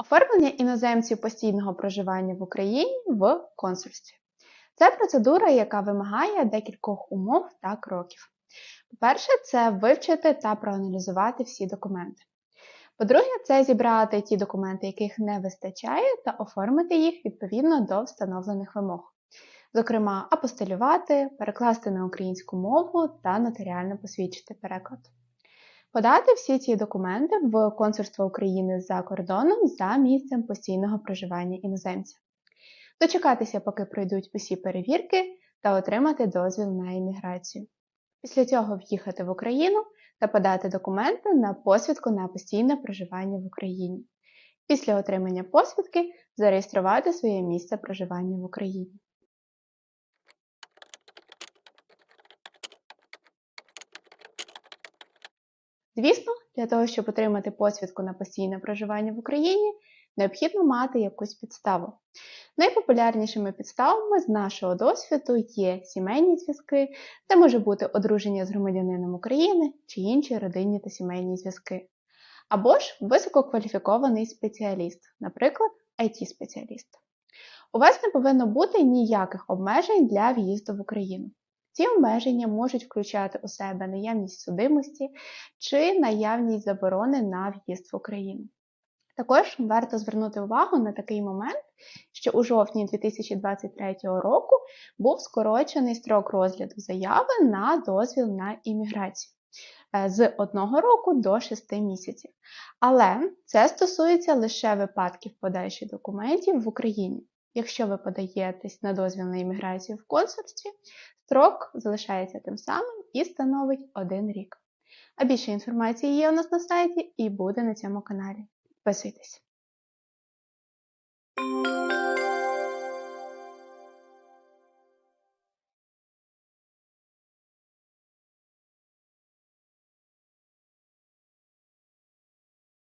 Оформлення іноземців постійного проживання в Україні в консульстві. Це процедура, яка вимагає декількох умов та кроків. По-перше, це вивчити та проаналізувати всі документи. По-друге, це зібрати ті документи, яких не вистачає, та оформити їх відповідно до встановлених вимог. Зокрема, апостилювати, перекласти на українську мову та нотаріально посвідчити переклад. Подати всі ці документи в консульство України за кордоном за місцем постійного проживання іноземця. Дочекатися, поки пройдуть усі перевірки та отримати дозвіл на імміграцію. Після цього в'їхати в Україну та подати документи на посвідку на постійне проживання в Україні. Після отримання посвідки зареєструвати своє місце проживання в Україні. Звісно, для того, щоб отримати посвідку на постійне проживання в Україні, необхідно мати якусь підставу. Найпопулярнішими підставами з нашого досвіду є сімейні зв'язки, це може бути одруження з громадянином України чи інші родинні та сімейні зв'язки. Або ж висококваліфікований спеціаліст, наприклад, IT-спеціаліст. У вас не повинно бути ніяких обмежень для в'їзду в Україну. Ці обмеження можуть включати у себе наявність судимості чи наявність заборони на в'їзд в Україну. Також варто звернути увагу на такий момент, що у жовтні 2023 року був скорочений строк розгляду заяви на дозвіл на імміграцію з одного року до 6 місяців. Але це стосується лише випадків подачі документів в Україні. Якщо ви подаєтесь на дозвіл на імміграцію в консульстві, строк залишається тим самим і становить один рік. А більше інформації є у нас на сайті і буде на цьому каналі. Підписуйтесь!